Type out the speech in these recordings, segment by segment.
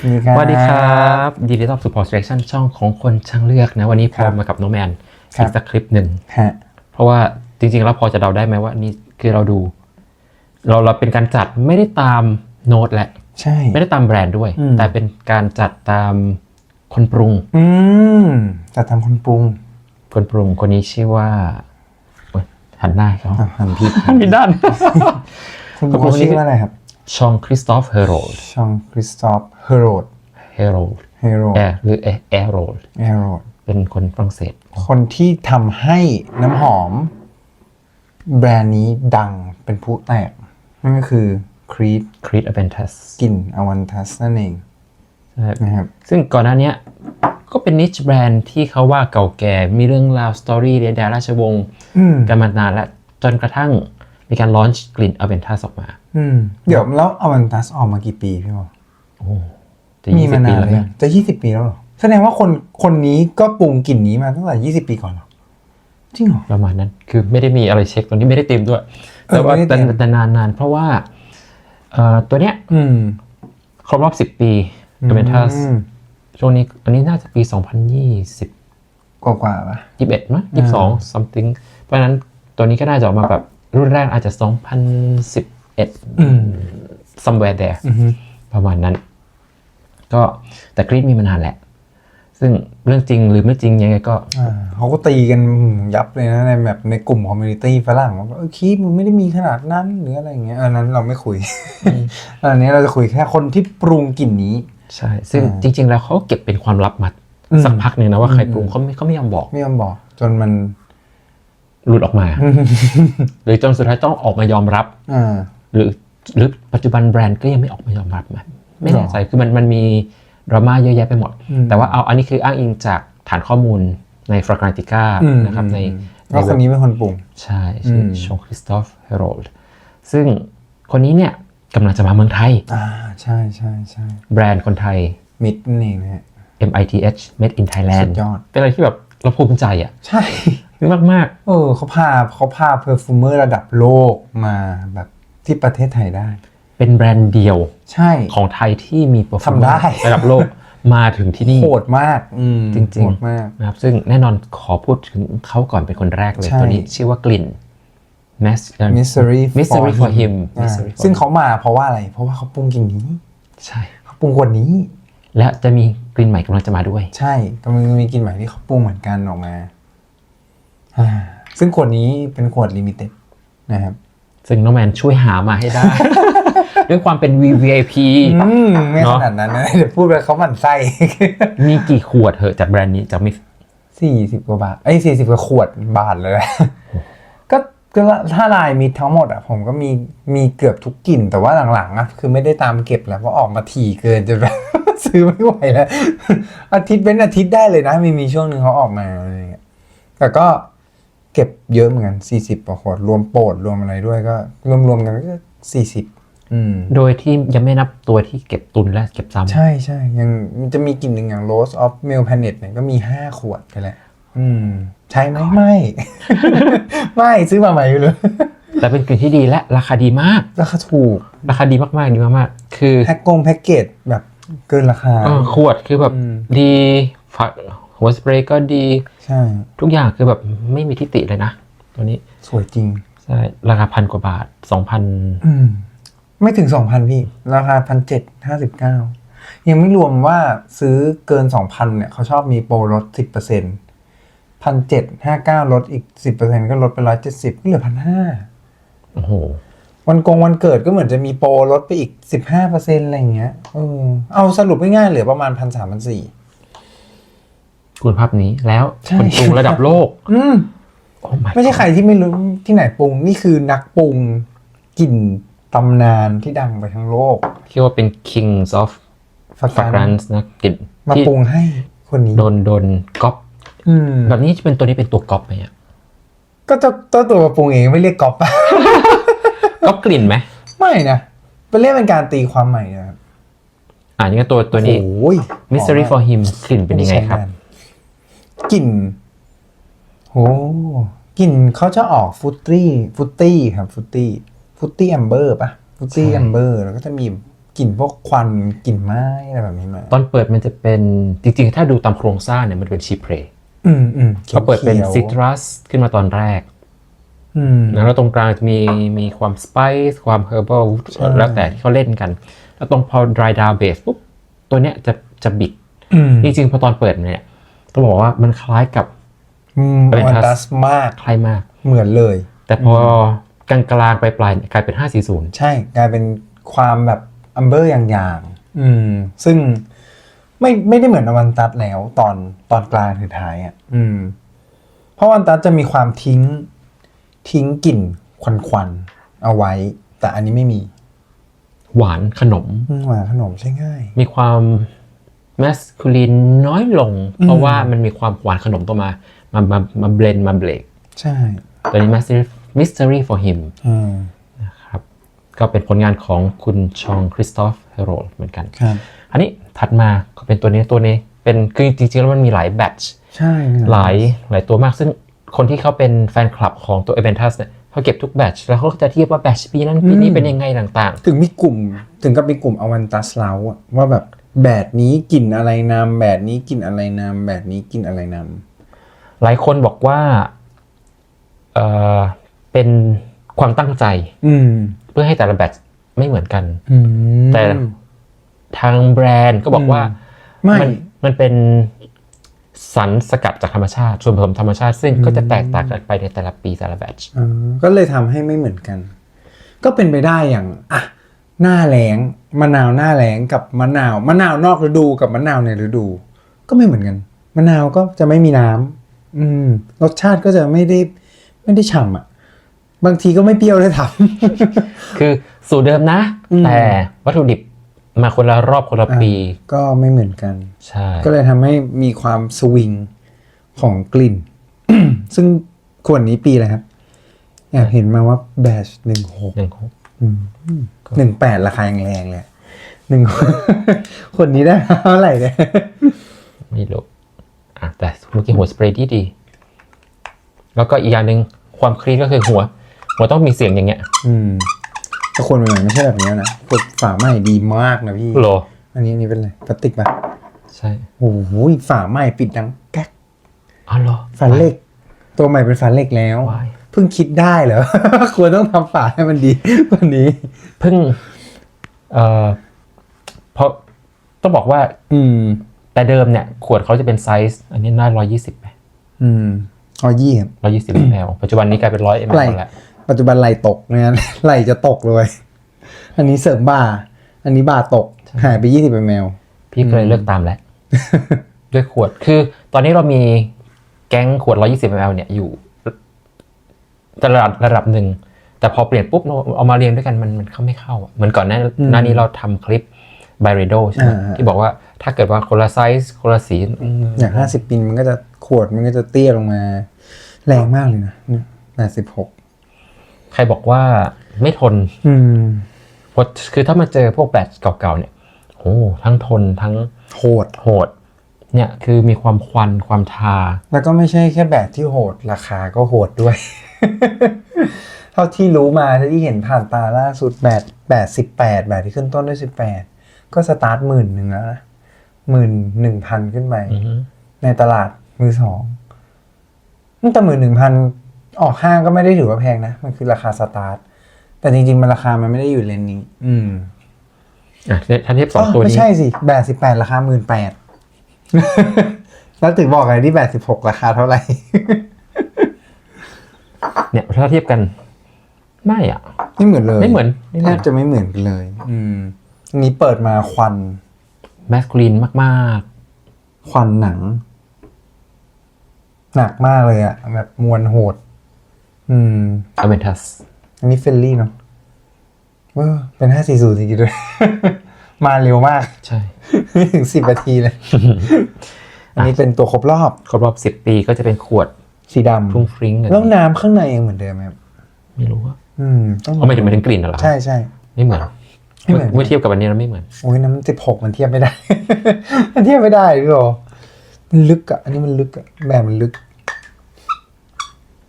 สวัสดีครับยินดีต้อนรับสู่ Post Selection ช่องของคนช่างเลือกนะ วันนี้พครัอบมากับน้องแมนครับอีกสักคลิปหนึ่งฮะเพราะว่าจริงๆ แล้วพอจะเดาได้ไหมว่านี่คือเราดู เราเราเป็นการจัดไม่ได้ตามโน้ตแหละ ใช่ ไม่ได้ตามแบรนด์ด้วยอืมแต่เป็นการจัดตามคนปรุง อืมจะทำคนปรุง คนปรุงคนนี้ชื่อว่าโอ๊ยหันหน้าให้เขาอะหันผิดหันผิดด้านคุณปรุงชื่อว่าอะไรครับ ชองคริสตอฟเฮโรลชองคริสตอฟเฮโรดเฮโรลเฮโรดแอร์หรือแอร์โรลเฮโรดเป็นคนฝรั่งเศส คนที่ทำให้น้ำหอม แบรนด์นี้ดังเป็นผู้แตก นั่นก็คือครีดคริสอเวนทัสกลิ่นอวันทัสนั่นเองนะครับซึ่งก่อนหน้าเนี้ยก็เป็นนิชแบรนด์ที่เขาว่าเก่าแก่ มีเรื่องราวสตอรี่เรียดาราชวงศ์อืมกันมานานแล้วจนกระทั่งมีการลอนช์กลิ่นอเวนทัสออกมา อืมเดี๋ยวแล้วอวันตัสออกมากี่ปีพี่บอกโอ้มีมานานเลยจะยี่สิบปีแล้วเหรอ แสดงว่าคนคนนี้ก็ปรุงกลิ่นนี้มาตั้งแต่ยี่สิบปีก่อนหรอ จริงเหรอ ประมาณนั้น คือไม่ได้มีอะไรเช็คตอนนี้ไม่ได้เต็มด้วยแต่ว่าแต่เตรีนานนานเพราะว่าเอ่อตัวเนี้ยอืมครบรอบสิบปีเดเมนทัสช่วงนี้อันนี้น่าจะปีสองพันยี่สิบกว่ากว่าๆปะ ยี่สิบเอ็ดมั้ยยี่สิบสอง something เพราะนั้นตัวนี้ก็น่าจะออกมาแบบรุ่นแรกอาจจะสองพันสิบ 21 somewhere there ประมาณนั้น ก็แต่คลิปมีมานานแหละ ซึ่งเรื่องจริงหรือไม่จริงยังไงก็เขาก็ตีกันยับเลยนะ ในแบบในกลุ่มคอมมูนิตี้ฝรั่งว่าคลิปมันไม่ได้มีขนาดนั้นหรืออะไรเงี้ยอันนั้นเราไม่คุยอันนี้เราจะคุยแค่คนที่ปรุงกลิ่นนี้ ใช่ ซึ่งจริง ๆ แล้วเขาเก็บเป็นความลับมาสักพักหนึ่งนะว่าใครปรุงเขาไม่เขาไม่ยอมบอกไม่ยอมบอก จนมันหลุดออกมา หรือจนสุดท้ายต้องออกมายอมรับ หรือหรือปัจจุบันแบรนด์ก็ยังไม่ออกมายอมรับมันไม่แน่ใจคือมันมันมีดราม่าเยอะแยะไปหมดอืมแต่ว่าเอาอันนี้คืออ้างอิงจากฐานข้อมูลในฟรากราติก้าอืมนะครับในอืมว่าคนนี้เป็นคนปรุง ใช่ชื่ออมชงคริสตอฟเฮโรลด์ซึ่งคนนี้เนี่ยกำลังจะมาเมืองไทย อ่า ใช่ใช่ใช่แบรนด์คนไทย มิดนั่นเองนะฮะ MITH Made in สุ Thailand ดยอด เป็นอะไรที่แบบเราภูมิใจอะ ใช่มากมากเออเขาพาเขาพาเพอร์ฟูเมอร์ระดับโลกมาแบบ ที่ประเทศไทยได้ๆเป็นแบรนด์เดียวใช่ ของไทยที่มี performance ทำได้ระดับโลกมาถึงที่นี่ โหดมากอืมจริงๆ โหดมาก นะครับซึ่งแน่นอนขอพูดถึงเขาก่อนเป็นคนแรกเลย ใช่ ตัวนี้ชื่อว่ากลิ่น Mas Mystery Mystery for him อ่า Mystery for ซึ่ง him เขามาเพราะว่าอะไร เพราะว่าเขาปรุงกลิ่นนี้ ใช่ เขาปรุงขวดนี้ และจะมีกลิ่นใหม่กำลังจะมาด้วย ใช่กำลังมีกลิ่นใหม่ที่เขาปรุงเหมือนกันออกมาอ่าซึ่งขวดนี้เป็นขวดลิมิเต็ดนะครับ ซึ่งน้องแมนช่วยหามาให้ได้ ด้วยความเป็น VVIP อืมไม่เนขอะนาดนั้นนะเดี๋ยวพูดไปเขาหมั่นไส้มีกี่ขวดเหอะจากแบรนด์นี้จากมิสี่สิบกว่าบาทเอ้ยสี่สิบกว่าขวดบาทเลยแหละก็ก็ถ้าลายมีทั้งหมดอะผมก็มีมีเกือบทุกกลิ่น แต่ว่าหลังๆอะคือไม่ได้ตามเก็บแล้วเพราะออกมาถี่เกินจะแบบซื้อไม่ไหวแล้ว อาทิตย์เป็นอาทิตย์ได้เลยนะมีมีช่วงหนึ่งเขาออกมาอะไรอย่างเงี้ยแต่ก็ เก็บเยอะเหมือนกันสี่สิบกว่าขวดรวมโปรดรวมอะไรด้วยก็ รวมๆกันก็สี่สิบอืม โดยที่ยังไม่นับตัวที่เก็บตุนและเก็บซ้ำใช่ใช่ยังมันจะมีกลิ่นหนึ่งอย่าง Rose of Male Planet เนี่ยก็มีห้าขวดไปแล้วอืม ใช่ไหมไม่ ไม่ซื้อมาใหม่อยู่เลย แต่เป็นกลิ่นที่ดีและราคาดีมาก ราคาถูกราคาดีมากๆดีมากๆคือแพ็กกงแพ็กเกจแบบเกินราคา เออขวดคือแบบอืม ดีฝัก หัวสเปรย์ก็ดี ใช่ ทุกอย่างคือแบบไม่มีทิฏฐิเลยนะ ตัวนี้สวยจริง ใช่ ราคาพันกว่าบาทสองพันอืมไม่ถึงสองพันพี่ ราคาพันเจ็ดห้าสิบเก้ายังไม่รวมว่าซื้อเกินสองพันเนี่ยเขาชอบมีโปรลดสิบเปอร์เซ็นต์พันเจ็ดห้าเก้าลดอีกสิบเปอร์เซ็นก็ลดไปร้อยเจ็ดสิบก็เหลือพันห้าโอ้โห วันกงวันเกิดก็เหมือนจะมีโปรลดไปอีกสิบห้าเปอร์เซ็นอะไรอย่างเงี้ยเออเอาสรุปง่ายๆเหลือประมาณพันสามพันสี่ คุณภาพนี้แล้วใช่คนปรุงระดับโลก อืมโอ้ my ไม่ใช่ god ใครที่ไม่รู้ที่ไหนปรุงนี่คือนักปรุงกลิ่นตำนานที่ดังไปทั้งโลกคิดว่าเป็น kings of ฝาก fragrance นะกลิ่นมาที่ปรุงให้คนนี้โดนโดนก๊อปอืมแบบนี้จะเป็นตัวนี้เป็นตัวก๊อปไหมอะก็เจ้าเจ้าตัวมาปรุงเองไม่เรียกก๊อปปะก๊อปกลิ่นไหมไม่นะเป็นเรียกเป็นการตีความใหม่นะครับอ่านี่ก็ตัวตัวนี้โอ้ย mystery for him กลิ่นเป็นยังไงครับ กลิ่นโหกลิ่นเขาจะออกฟุตตี้ฟุตตี้ครับฟุตตี้ฟุตตี้แอมเบอร์ปะฟุตตี้ใช่แอมเบอร์แล้วก็จะมีกกลิ่นพวกควันกลิ่นไม้อะไรแบบนี้มาตอนเปิดมันจะเป็นจริงๆ ถ้าดูตามโครงสร้างเนี่ยมันเป็นชีเพรอืมอืมเขาเปิดเป็นขียวๆซิตรัสขึ้นมาตอนแรกอืมแล้วตรงกลางจะมีมีความสไปซ์ความเฮอร์เบิลใช่แล้วแต่ที่เขาเล่นกัน แล้วตรงพอ dry down base ปุ๊บตัวเนี้ยจะจะบิดอืมจริงๆพอตอนเปิดเนี่ย ต้องบอกว่ามันคล้ายกับอืมเป็นวันทัสตัสมาก คล้ายมาก เหมือนเลย แต่พอกลางกลางๆไปปลายๆกลายเป็น 540 ใช่ กลายเป็นความแบบอัมเบอร์อย่างๆอืม ซึ่งไม่ไม่ได้เหมือนอวันตัสแล้วตอนตอนกลางถึงท้ายอะ อืม เพราะวันตัสจะมีความทิ้งทิ้งกลิ่นควันควันๆเอาไว้ แต่อันนี้ไม่มี หวานขนมอืมหวานขนมใช่ง่าย มีความ แมสคูลินน้อยลง เพราะว่ามันมีความหวานขนมตัวมา มามามาเบลนมาเบรกใช่ตัวนี้ Mystery Mystery for him อืมนะครับก็เป็นผลงานของคุณชองคริสตอฟเฮโรเหมือนกันครับอันนี้ถัดมาก็เป็นตัวนี้ตัวนี้เป็นคือจริงๆ แล้วมันมีหลายแบตช์ใช่มีหลายหลายตัวมากซึ่งคนที่เขาเป็นแฟนคลับของตัว e v e n t u s เนี่ยเขาเก็บทุกแบตช์แล้วเขาก็จะเทียบว่าแบตช์ปีนั้นปีนี้เป็นยังไงต่างถึงมีกลุ่มถึงกับมีกลุ่มอวันตัสแล้วอะว่าแบบ แบบนี้กลิ่นอะไรนำแบบนี้กลิ่นอะไรนำแบบนี้กลิ่นอะไรนำๆหลายคนบอกว่าเออเป็นความตั้งใจอืม เพื่อให้แต่ละแบตช์ไม่เหมือนกัน อืมแต่ ทางแบรนด์ก็บอกว่าไม่ นมันเป็นสารสกัดจากธรรมชาติส่วนผสมธรรมชาติ ซึ่งก็จะแตกต่างกันไปในแต่ละปีแต่ละแบตช์อ่าก็เลยทำให้ไม่เหมือนกัน ก็เป็นไปได้อย่าง อะ หน้าแล้งมะนาวหน้าแล้งกับมะนาวมะนาวนอกฤดูกับมะนาวในฤดู ก็ไม่เหมือนกันมะนาวก็จะไม่มีน้ำอืม รสชาติก็จะไม่ได้ไม่ได้ฉ่ำอะ บางทีก็ไม่เปรี้ยวเลยทคือสูตรเดิมนะอืมแต่วัตถุดิบมาคนละรอบคนละปีำก็ไม่เหมือนกัน ใช่ ก็เลยทำให้มีความสวิงของกลิ่น ซึ่งขวดนี้ปีอะไรครับอยากเห็นมาว่าแบชหนึ่งหกหนึ่งหก หนึ่งแปดราคายังแรงเลยหนึ่งคนนี้ได้เท่าไหร่เนี่ยไม่รู้อะแต่เมื่อกี้หัวสเปรย์ที่ดี แล้วก็อีกอย่างหนึ่งความคลีนก็คือหัว หัวต้องมีเสียงอย่างเงี้ย อืมแต่คนใหม่ๆไม่ใช่แบบนี้นะกดฝาใหม่ดีมากนะพี่โลอันนี้อันนี้เป็นอะไรพลาสติกปะใช่โอ้โหฝาใหม่ปิดดังแก๊กอ๋อเหรอฝาเหล็ก ตัวใหม่เป็นฝาเหล็กแล้วว้าย เพิ่งคิดได้เหรอ ควรต้องทำฝาให้มันดีกว่านี้ เพิ่งเอ่อเพราะต้องบอกว่า อืม แต่เดิมเนี่ย ขวดเขาจะเป็นไซส์อันนี้น่าร้อยยี่สิบไหมอืมออยี่ครับร้อยยี่สิบมลปัจจุบันนี้กลายเป็นร้อยมลไหลแล้ว ปัจจุบันไหลตกเนี่ยไหลจะตกเลย อันนี้เสริมบ่า อันนี้บ่าตก หายไปยี่สิบมลพี่ก็เลยเลือกตามแล้ว ด้วยขวดคือ ตอนนี้เรามีแก๊งขวด120 ml เนี่ยอยู่ ระดับระดับหนึ่ง แต่พอเปลี่ยนปุ๊บเราเอามาเรียงด้วยกันมันมันเข้าไม่เข้าอะเหมือนก่อนหน้าหน้านี้เราทำคลิป b y r e d o ใช่ไหมที่บอกว่าถ้าเกิดว่าคนละไซส์คนละสีอืมอย่างห้าสิบปินมันก็จะขวดมันก็จะเตี้ยลงมา แรงมากเลยนะเนี่ยแปดสิบหกใครบอกว่าไม่ทน อืมเพราะคือถ้ามาเจอพวกแบตเก่าๆเนี่ยโอ้ทั้งทนทั้งโหดโหด เนี่ยคือมีความควันความทา แล้วก็ไม่ใช่แค่แบบที่โหดราคาก็โหดด้วย เท่าที่รู้มาเท่าที่เห็นผ่านตาล่าสุดแบบแปดสิบแปดแบบที่ขึ้นต้นด้วยสิบแปดก็สตาร์ทหมื่นหนึ่งแล้วนะหมื่นหนึ่งพันขึ้นไปอือฮึในตลาดมือสองแต่หมื่นหนึ่งพันออกห้างก็ไม่ได้ถือว่าแพงนะ มันคือราคาสตาร์ท แต่จริง ๆ มันราคามันไม่ได้อยู่เลนนี้ อืมอะถ้าเทียบสองอ๋อตัวไม่นี้ใช่สิ แบดสิบแปดราคาหมื่นแปดแล้วถึงบอกไงที่แบดสิบหกราคาเท่าไหร่ เนี่ยถ้าเทียบกันไม่อะ ไม่เหมือนเลยไม่เหมือนไม่เหแทมือบนจะไม่เหมือนกันเลย อืมอันนี้เปิดมาควันแมสคูลีนมากควันหนัง หนักมากเลยอะแบบมวลโหด อืมๆอเวนทัสอันนี้เฟลลี่เนาะเออเป็นห้าสี่ศูนย์จริงๆด้วย มาเร็วมาก ใช่ไม่ถึงสิบนาทีเลย อันนี้เป็นตัวครบรอบ ครบรอบสิบปีก็จะเป็นขวด สีดำฟรุ้งฟริ้งอะไรแล้วน้ำข้างในยังเหมือนเดิมไหมครับไม่รู้ว่าอืมต้องเอาไม่ถึงหมายถึงกลิ่นน่ะเหรอใช่ใช่ไม่เหมือนไม่เหมือนเมื่อเทียบกับอันนี้แล้วไม่เหมือนโอ้ยน้ำสิบหกมันเทียบไม่ได้ มันเทียบไม่ได้พี่โอมันลึกอะอันนี้มันลึกอะแบบมันลึก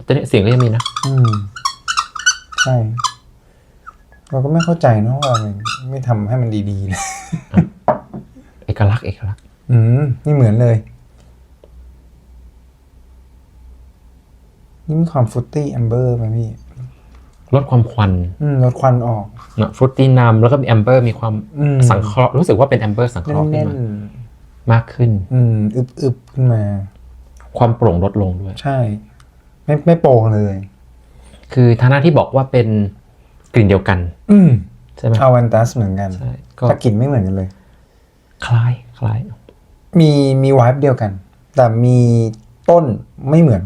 แต่เนี่ยเสียงก็ยังมีนะ อืมใช่เราก็ไม่เข้าใจเนอะว่ามันไม่ทำให้มันดีๆเลยเอกลักษณ์เอกลักษณ์ อืมนี่เหมือนเลย นี่มีความฟรุตตี้แอมเบอร์ไหมพี่ ลดความควันอืมลดควันออกฟรุตตี้นำแล้วก็มีแอมเบอร์มีความอืม สังเคราะห์รู้สึกว่าเป็นแอมเบอร์สังเคราะห์ขึ้แน่นนมามากขึ้น ๆอืมอึบๆขึ้นมา ความโปร่งลดลงด้วย ใช่ ไม่ไม่โปร่งเลย คือทานาที่บอกว่าเป็นกลิ่นเดียวกัน อืมใช่ไหมอาวันตัสเหมือนกันใช่ก็แต่กลิ่นไม่เหมือนกันเลย คล้ายคล้ายมีมีวายเดียวกัน แต่มีต้นไม่เหมือน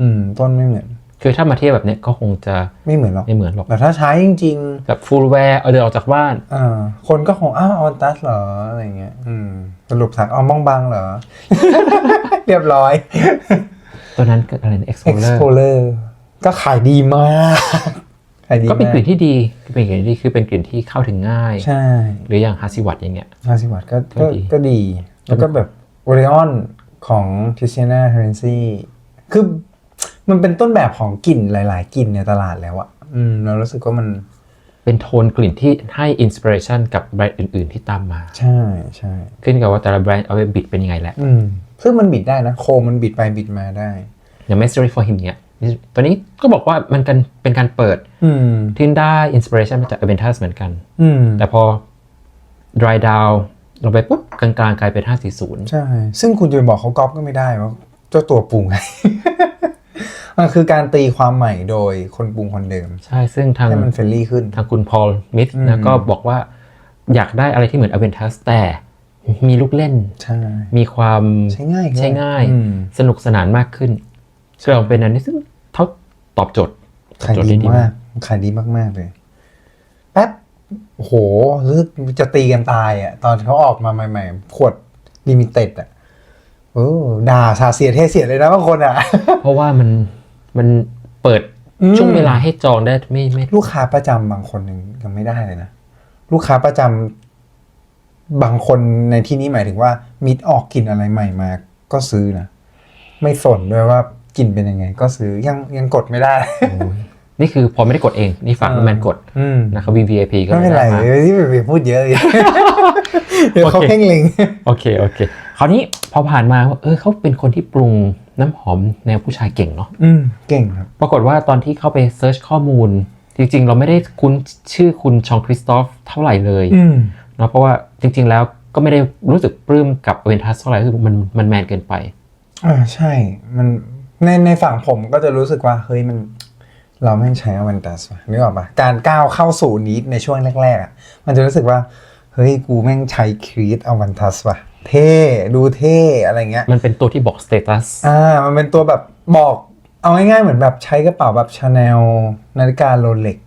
อืม ต้นไม่เหมือน คือถ้ามาเทียบแบบเนี้ยก็คงจะไม่เหมือนหรอกไม่เหมือนหรอกแต่ถ้าใช้จริงแบบฟูลแวร์เอาเดินออกจากบ้านๆอ่าคนก็คงอ้าวอวันตัสเหรออะไรเงี้ยอืมสรุปถักเอามองบางเหรอ เรียบร้อยตัวนั้นก็อะไรนะ Explorer Explorer ก็ขายดีมากขายดีก็เป็นมากลิ่นที่ดีเป็นกลิ่นที่ดีคือเป็นกลิ่นที่เข้าถึงง่าย ใช่ หรืออย่างฮาซิวัตอย่างเงี้ยห้าสิบวัตต์ก็ก็ก็ดีก็ดี แล้วก็แบบโอเรออนของทิเชนาเฮเรนซีคือ มันเป็นต้นแบบของกลิ่นหลาย ๆกลิ่นในตลาดแล้วอะอืมเรารู้สึกว่ามันเป็นโทนกลิ่นที่ให้อินสปิเรชันกับแบรนด์อื่น ๆ ที่ตามมา ใช่ใช่ขึ้นกับว่าแต่ละแบรนด์เอาไปบิดเป็นยังไงแหละอืมซึ่งมันบิดได้นะโคมมันบิดไปบิดมาได้อย่าง Mystery for Him เนี่ยตัวนี้ก็บอกว่ามันกันเป็นการเปิดอืมที่ได้อินสปิเรชันมาจาก Aventus เหมือนกันอืมแต่พอ dry down ลงไปปุ๊บกลางๆกลายเป็น 540 ใช่ ซึ่งคุณจะไปบอกเขาก๊อปก็ไม่ได้ว่าเจ้าตัวปรุงไง มันคือการตีความใหม่โดยคนปรุงคนเดิม ใช่ซึ่งทางให้มันเฟรนลี่ขึ้น ทางคุณพอลมิธอืมนะก็บอกว่าอยากได้อะไรที่เหมือน Aventus แต่มีลูกเล่นใช่มีความใช้ง่ายใช้ง่ายอืมสนุกสนานมากขึ้นก็ลองเป็นอันนี้ซึ่งเขาตอบโจทย์ตอบขายโจทย์ดีได้ดีมากขายดีมาก ๆ เลย แป๊บโอ้โหรู้สึกจะตีกันตายอะ ตอนเขาออกมาใหม่ๆ ขวดลิมิเต็ดอะโอ้ด่าสาเสียเทเสียเลยนะบางคนอะ เพราะว่ามัน มันเปิดอืม ช่วงเวลาให้จองได้ไม่ไม่ ลูกค้าประจำบางคนยังยังไม่ได้เลยนะ ลูกค้าประจำบางคนในที่นี้หมายถึงว่า มิดออกกลิ่นอะไรใหม่มา ก็ซื้อนะ ไม่สนด้วยว่ากลิ่นเป็นยังไง ก็ซื้อยังยังกดไม่ได้โอ้ยนี่คือพอไม่ได้กดเอง นี่ฝากเออน้องแมนกดอืมนะครับ VVIP ก็ไม่เป็นไรด้มาที่ไปพูดเยอะอีกเดี๋ยวเขาโอเคเพ่งเล็ง โอเค โอเค คราวนี้พอผ่านมาว่าเออเขาเป็นคนที่ปรุง น้ำหอมแนวผู้ชายเก่งเนาะอืมเก่งครับ ปรากฏว่าตอนที่เข้าไปเซิร์ชข้อมูล จริง ๆ เราไม่ได้คุ้นชื่อคุณชองคริสตอฟเท่าไหร่เลยอืมเนาะเพราะว่าจริง ๆ แล้วก็ไม่ได้รู้สึกปลื้มกับเวนทัสเท่าไหร่รู้สึกมันมันแมนเกินไปอ่าใช่มันในในฝั่งผมก็จะรู้สึกว่าเฮ้ยมันเราไม่งใช้อวันตัสว่ะนึกออกปะการก้าวเข้าสู่นี้ในช่วงแรกๆอะมันจะรู้สึกว่า เฮ้ยกูแม่งใช้ครีตอวันตัสว่ะ เท่ดูเท่อะไรเงี้ยมันเป็นตัวที่บอกสเตตัสอ่ามันเป็นตัวแบบบอกเอาง่ายๆเหมือนแบบใช้กระเป๋าแบบชาแนลนาฬิกาโรเล็ก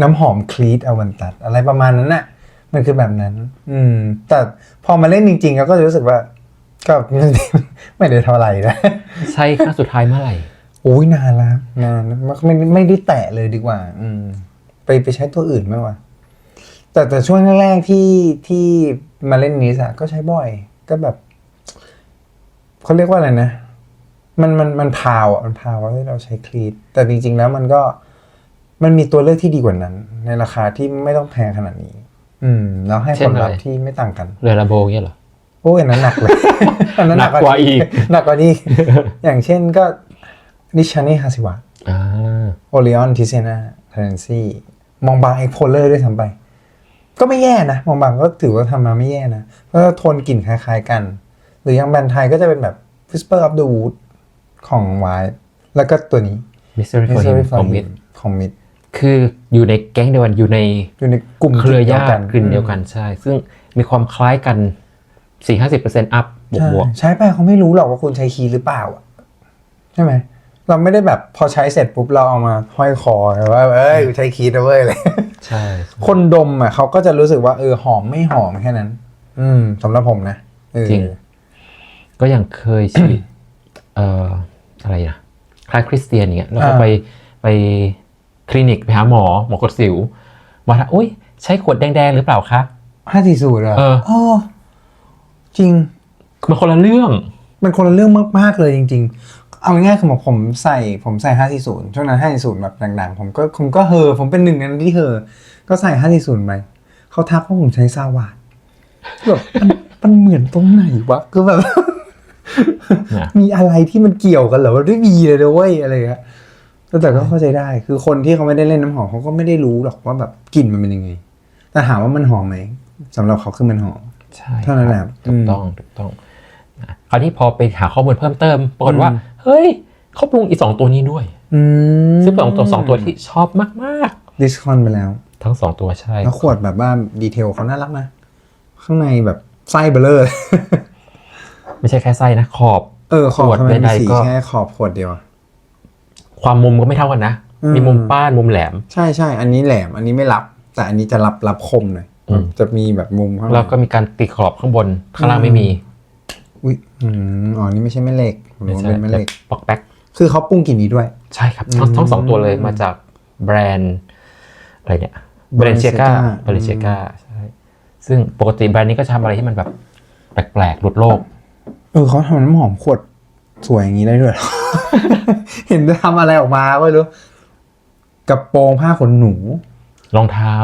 น้ำหอมคลีตอวันตัสอะไรประมาณนั้นน่ะ มันคือแบบนั้น อืม แต่พอมาเล่นจริงๆแล้วก็จะรู้สึกว่า ก็ไม่ได้เท่าไหร่นะใช้ครั้งสุดท้ายเมื่อไหร่โอ้ยนานแล้วนานแล้วไม่ไม่ไม่ได้แตะเลยดีกว่า อืม ไปไปใช้ตัวอื่นไหมวะแต่แต่ช่วงแรกๆที่ที่มาเล่นนิสอะก็ใช้บ่อย ก็แบบเขาเรียกว่าอะไรนะ มันมันมันพาวอะมันพาวว่าเฮ้ยเราใช้คลีดแต่จริง ๆ แล้วมันก็มันมีตัวเลือกที่ดีกว่านั้น ในราคาที่ไม่ต้องแพงขนาดนี้ อืม แล้วให้เช่ผนลอะไรลัพธ์ที่ไม่ต่างกันเรือระโบเงี้ยเหรอโอ้ยอันนั้นหนักเลยอันนั้นหนักหนักกว่าอีกหนักกว่านี้ อย่างเช่นก็นิชานี่ฮาซิวะอ่าโอเลออนทิเซนาเทเรนซี่มองบางเอ็กโพเลอร์ด้วยซ้ำไป ก็ไม่แย่นะมองบางก็ถือว่าทำมาไม่แย่นะเพราะว่าโทนกลิ่นคล้ายๆกัน หรืออย่างแบรนด์ไทยก็จะเป็นแบบ Whisper of the Wood ของไวท์แล้วก็ตัวนี้ Mystery for Mystery Him for ของ Him มิดของมิดคืออยู่ในแก๊งเดียวกันอยู่ในอยู่ในกลุ่มเครือญาติกกลิ่นเดียวกันใช่ ซึ่งมีความคล้ายกัน4-50%อัพบวกใช่บวกใช้ไปเขาไม่รู้หรอกว่าคุณใช้คีย์หรือเปล่าอะใช่ไหมเราไม่ได้แบบพอใช้เสร็จปุ๊บเราเอามาห้อยคอว่าเอ้ยกูใช้คีย์นะเว้ยเลย ใช่ คนดมอะเขาก็จะรู้สึกว่าเออหอมไม่หอมแค่นั้น อืมสำหรับผมนะเออจริง ก็ยังเคยฉีดเอ่ออะไรนะคล้ายคริสเตียนอย่างเงี้ยแล้วก็ไปไปคลินิกไปหาหมอหมอกดสิว มาถามอุ้ยใช้ขวดแดงๆหรือเปล่าคะห้าสี่สูตรเหรอเอออจริง มันคนละเรื่อง มันคนละเรื่องมากๆเลยจริง ๆ เอาง่ายๆคือผมใส่ผมใส่ห้าสี่ศูนย์ช่วงนั้นห้าสี่ศูนย์แบบดังๆผมก็ผมก็เฮอผมเป็นหนึ่งในนั้นที่เฮอก็ใส่ห้าสี่ศูนย์ไปเขาทักว่าผมใช้ซาวาดแบบมันมันเหมือนตรงไหนวะคือแบบนะมีอะไรที่มันเกี่ยวกันเหรอมันไม่มีเลยนะเว้ยอะไรเงี้ยแต่ก็เข้าใจได้ คือคนที่เขาไม่ได้เล่นน้ำหอมเขาก็ไม่ได้รู้หรอกว่าแบบกลิ่นมันเป็นยังไง แต่ถามว่ามันหอมไหมสำหรับเขาคือมันหอมใช่เท่านั้นแหละครับถูกต้องถูกต้องนะคราวนี้พอไปหาข้อมูลเพิ่มเติมปรากฏว่าอืม เฮ้ยเขาปรุงอีกสองตัวนี้ด้วย อืมซึ่งเป็นสองตัวสองตัวที่ชอบมาก ดิสคอนไปแล้ว ๆ ทั้งสองตัวใช่ แล้วขวดแบบว่าดีเทลเขาน่ารักนะ ข้างในแบบไส้เบลเลอร์ ไม่ใช่แค่ไส้นะขอบ เออขอบขวดทำไมมีใดสีๆก็ แค่ขอบขวดเดียวอะ ความมุมก็ไม่เท่ากันนะ อืม มีมุมป้านมุมแหลม ใช่ใช่อันนี้แหลม อันนี้ไม่รับ แต่อันนี้จะรับรับคมหน่อยอืม จะมีแบบมุมข้างในแล้วก็มีการติดขอบข้างบนข้างล่างไม่มี อุ้ยอืมอ๋อนี่ไม่ใช่แม่เหล็ก ผมรู้ว่าเป็นแม่เหล็กปอกแป๊กคือเขาปรุงกลิ่นนี้ด้วย ใช่ครับทั้งอืมทั้งสองตัวเลยมาจากแบรนด์ อะไรเนี่ยแบรนด์เชกา Balenciaga แบรนด์เชกาใช่ซึ่งปกติแบรนด์นี้ก็จะทำอะไรที่มันแบบแปลกๆหลุดโลก เออเขาทำน้ำหอมขวดสวยอย่างนี้ได้ด้วยเหรอเห็นทำอะไรออกมาไม่รู้กระโปรงผ้าขนหนู รองเท้า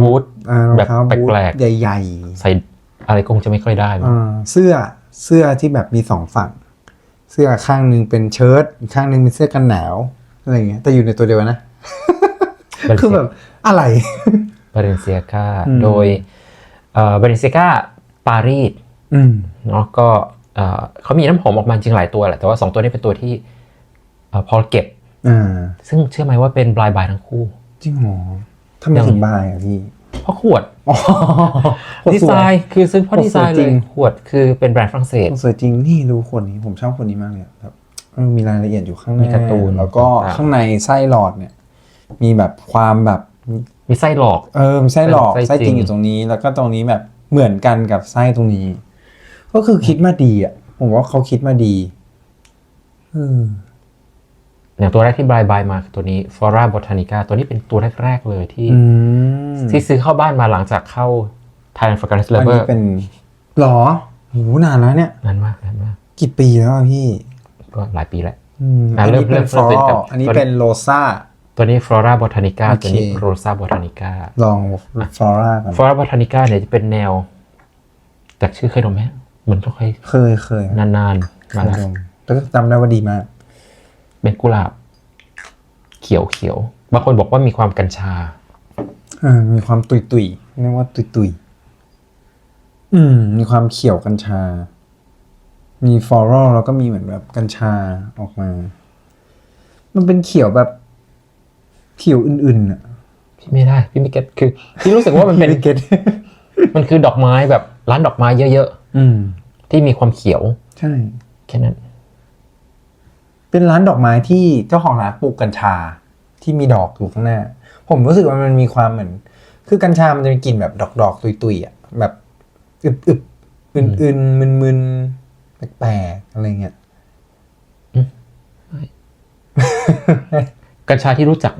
บูทอ่ารองแบบเท้าบูทแปลกใหญ่ใส่อะไรคงจะไม่ค่อยได้ๆมั้งอ่าเสื้อเสื้อที่แบบมีสองฝั่ง เสื้อข้างหนึ่งเป็นเชิ้ตอีกข้างหนึ่งเป็นเสื้อกันหนาวอะไรเงี้ยแต่อยู่ในตัวเดียวกันนะ คือแบบอะไรบรนเซียกาอืมโดยบรนเซียกาปารีสอืมเนาะก็เอ่อเขามีน้ำหอมออกมาจริงหลายตัวแหละแต่ว่าสองตัวนี้เป็นตัวที่เอ่อพอเก็บอ่าซึ่งเชื่อไหมว่าเป็นบลายบายทั้งคู่ จริงเหรอทำไมยังถึงบายอะพี่ เพราะขวดอ๋อดีไซน์คือซื้อเพราะขวดดีไซน์สวยจเลริยงขวดคือเป็นแบรนด์ฝรั่งเศสสวยจริงนี่ดูคนนี้ผมชอบคนนี้มากเลยอะแบบเออมีรายละเอียดอยู่ข้างในมีการ์ตูนแล้วก็ต่างๆข้างในไส้หลอดเนี่ย มีแบบความแบบมีไส้หลอก เออมีไส้หลอกไส้ไส้จริงจริงอยู่ตรงนี้ แล้วก็ตรงนี้แบบเหมือนกันกับไส้ตรงนี้ ก็คือคิดมาดีอะ ผมว่าเขาคิดมาดีเออ อย่างตัวแรกที่บลายบายมาคือตัวนี้ Flora Botanica ตัวนี้เป็นตัวแรก ๆ เลยที่อืมที่ซื้อเข้าบ้านมาหลังจากเข้า Thailand for Garden อัน Lover นี้เป็นหรอโหนานแล้วเนี่ย นานมากนานมาก กี่ปีแล้วอะพี่ก็หลายปีแล้ว อืมอะอันเริ่นี้มเป็นเริ่มฟลอเริ่มรัจากลอันนี้ตัวนี้เป็นโรซ่าตัวนี้ Flora Botanica โอเค ตัวนี้ Rosa Botanica ลองฟลอร่ากัน Flora Botanica เนี่ยจะเป็นแนว จากชื่อเคยดมไหมเหมือนต้องเคยเคยเคยนานๆเคมายแล้วดมแล้วก็จำได้ว่าดีมาก เป็นกุหลาบ เขียวเขียวบางคนบอกว่ามีความกัญชาเออมีความตุยตุยๆเรียกว่าตุยตุยๆอืม มีความเขียวกัญชา มีฟลอรัลแล้วก็มีเหมือนแบบกัญชาออกมา มันเป็นเขียวแบบเขียวอื่นๆอะพี่ไม่ได้ พี่ไม่เก็ตคือพี่รู้สึกว่ามันเป็นไม่เก็ตมันคือดอกไม้แบบร้านดอกไม้เยอะอืมๆที่มีความเขียว ใช่ แค่นั้น เป็นร้านดอกไม้ที่เจ้าของร้านปลูกกัญชาที่มีดอกอยู่ข้างหน้า ผมรู้สึกว่ามันมีความเหมือน คือกัญชามันจะมีกลิ่นแบบดอกๆตุยๆอะแบบอึบๆอื่นๆมึนๆแปลกๆอะไรเงี้ยกัญชาที่รู้จัก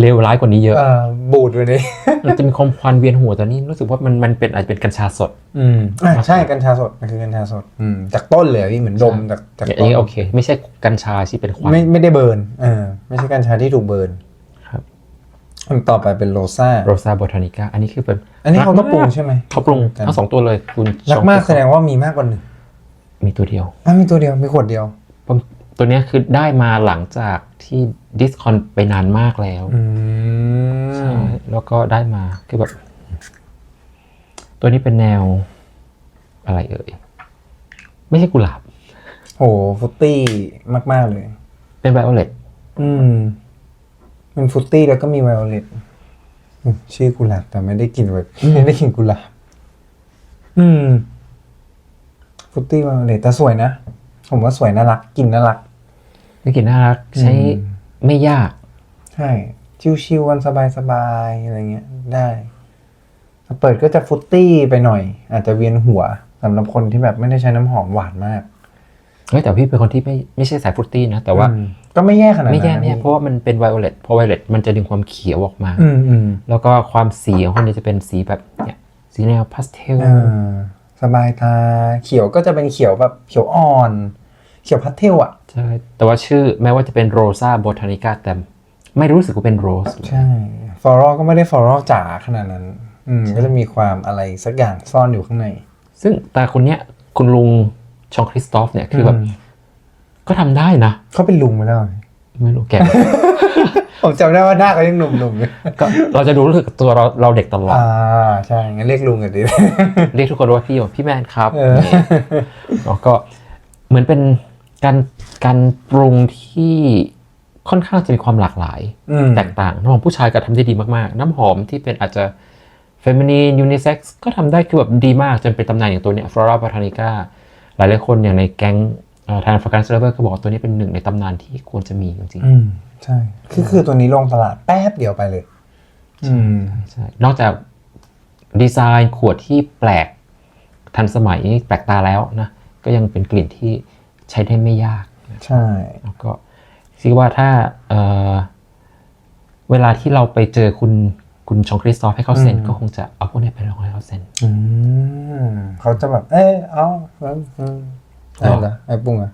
เลวร้ายกว่านี้เยอะเอ่อบูดไปเลยมันจะมีความควันเวียนหัวแต่นี่รู้สึกว่ามันมันเป็นอาจจะเป็นกัญชาสด อืมอะใช่กัญชาสดมันคือกัญชาสดอืมจากต้นเลยอะพี่เหมือนดมจากจากอย่างต้นนี้โอเค ไม่ใช่กัญชาที่เป็นควันไม่ไม่ได้เบิร์นเออไม่ใช่กัญชาที่ถูกเบิร์นครับอันต่อไปเป็นโรซ่าโรซาบอทานิก้าอันนี้คือเป็นอันนี้เขาก็ปรุงใช่ไหมเขาปรุงกันทั้งสองตัวเลยคุณรักมากชแสดงว่ามีมากกว่าหนึ่งมีตัวเดียวอะมีตัวเดียวมีขวดเดียวผม ตัวเนี้ยคือได้มาหลังจากที่ดิสคอนไปนานมากแล้วอืใช่มแล้วก็ได้มาคือแบบ ตัวนี้เป็นแนวอะไรเอ่ย ไม่ใช่กุหลาบ โหฟรุตตี้มากๆเลย เป็นไวโอเลตอืมเป็นฟรุตตี้แล้วก็มีไวโอเลตอืมชื่อกุหลาบแต่ไม่ได้กลินแบบ ไม่ได้กลินกุหลาบอืมฟรุตตี้ไวโอเลตแต่สวยนะ ผมว่าสวยน่ารักกลินน่ารักนี่กลิ่นน่ารักใช้อืมไม่ยาก ใช่ ชิวๆวันสบายๆอะไรเงี้ยได้แต่เปิดก็จะฟรุตตี้ไปหน่อย อาจจะเวียนหัวสำหรับคนที่แบบไม่ได้ใช้น้ำหอมหวานมากเฮ้ยแต่พี่เป็นคนที่ไม่ไม่ใช่สายฟรุตตี้นะ แต่ว่าอืมก็ไม่แย่ขนาดนั้นไม่แย่ไม่แย่นะเพราะว่ามันเป็นไวโอเลตพอไวโอเลตมันจะดึงความเขียวออกมาอืมอืมแล้วก็ความสีของมันเนี่ยจะเป็นสีแบบเนี่ยสีแนวพาสเทลอ่าสบายตาเขียวก็จะเป็นเขียวแบบเขียวอ่อน เขียวพัสเทลอะ ใช่ แต่ว่าชื่อแม้ว่าจะเป็นโรซาโบทานิก้าแต่ไม่รู้สึกว่าเป็นโรสใช่ฟอรัลก็ไม่ได้ฟอรัลจ๋าขนาดนั้น อืมก็จะมีความอะไรสักอย่างซ่อนอยู่ข้างใน ซึ่งแต่คนเนี้ยคุณลุงชองคริสตอฟเนี่ยคือแบบมก็ทำได้นะเขาเป็นลุงไปแล้วไม่รู้แกผมจำได้ว่าหน้าเขายังหนุ่มๆอยู่ก็เราจะรู้สึกตัวเราเราเด็กตลอดอ่าใช่งั้นเรียกลุงกันดีเรียกทุกคนว่าพี่ว่าพี่แมนครับเออนี่แล้วก็เหมือนเป็น การการปรุงที่ค่อนข้างจะมีความหลากหลายอืมแตกต่างน้ำหอมผู้ชายก็ทำได้ดีมากๆ น้ำหอมที่เป็นอาจจะเฟมินีนยูนิเซ็กซ์ก็ทำได้คือแบบดีมากจนเป็นตำนานอย่างตัวเนี้ยฟลอราบ o ทานิก้าหลายหลายๆคนอย่างในแก๊งทานฟาการเซอร์เวอร์ก็บอกว่าตัวนี้เป็นหนึ่งในตำนานที่ควรจะมีจริงอืมใช่คือคือตัวนี้ลงตลาดแป๊บเดียวไปเลยอืมๆใช่นอกจากดีไซน์ขวดที่แปลกทันสมัยแปลกตาแล้วนะก็ยังเป็นกลิ่นที่ ใช้ได้ไม่ยากใช่แล้วก็คิดว่าถ้าเอ่อเวลาที่เราไปเจอคุณคุณชองคริสตอฟให้เขาเซ็นอืมก็คงจะเอาพวกนี้ไปลองให้เขาเซ็นอืมเขาจะแบบ เอ้ยเอาแล้วอืมอะไรหรอนะไอ้ปรุงอะ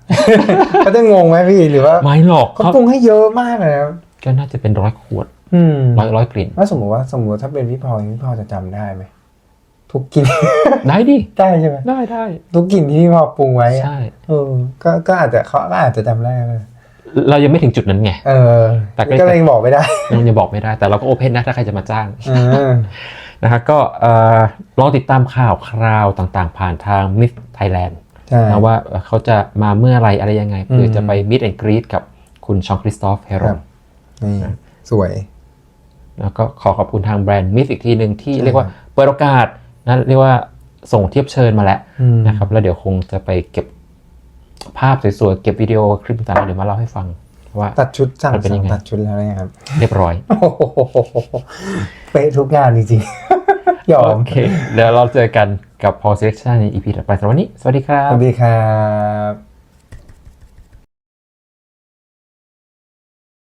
เขาจะงงไหมพี่หรือว่าไม่หรอกเขาเขาปรุงให้เยอะมากเลยนะก็น่าจะเป็นร้อยขวดอืมร้อยร้อยกลิ่นถ้าสมมติว่าสมมติว่าถ้าเป็นพี่พอพี่พอจะจำได้ไหม ทุกกลิ่น ได้ดิ ได้ใช่ไหมได้ได้ทุกกลิ่นที่พี่พอปรุงไว้อะใช่เออก็ก็อาจจะเขาก็อาจจะจำได้เลยเรายังไม่ถึงจุดนั้นไง เออ แต่ก็ก็เลยบอกไม่ได้ยังจะบอกไม่ได้ แต่เราก็โอเพนนะถ้าใครจะมาจ้างเออนะครับก็เอ่อลองติดตามข่าวคราวต่างๆ ผ่านทาง Myth Thailand ใช่นะว่าเขาจะมาเมื่อไรอะไรยังไง เพื่ออมจะไป Meet and Greet กับคุณชองคริสตอฟเฮโรครับนี่สวย แล้วก็ขอขอบคุณทางแบรนด์มิสอีกทีหนึ่งที่ใช่เรียกว่าเปิดโอกาส นะเรียกว่าส่งเทียบเชิญมาแล้วอืมนะครับ แล้วเดี๋ยวคงจะไปเก็บภาพสวยๆ เก็บวิดีโอคลิปต่างๆเดี๋ยวมาเล่าให้ฟังว่าตัดชุดสั่งมันเป็นยังไงตัดชุดแล้วนะครับ เรียบร้อยโอ้โหเป๊ะทุกงานจริงๆยอโอมเคเดี๋ยวเราเจอกันกับ Paul Selection ใน EP ถัดไปสำหรับวันนี้ สวัสดีครัสบวัสดีครับ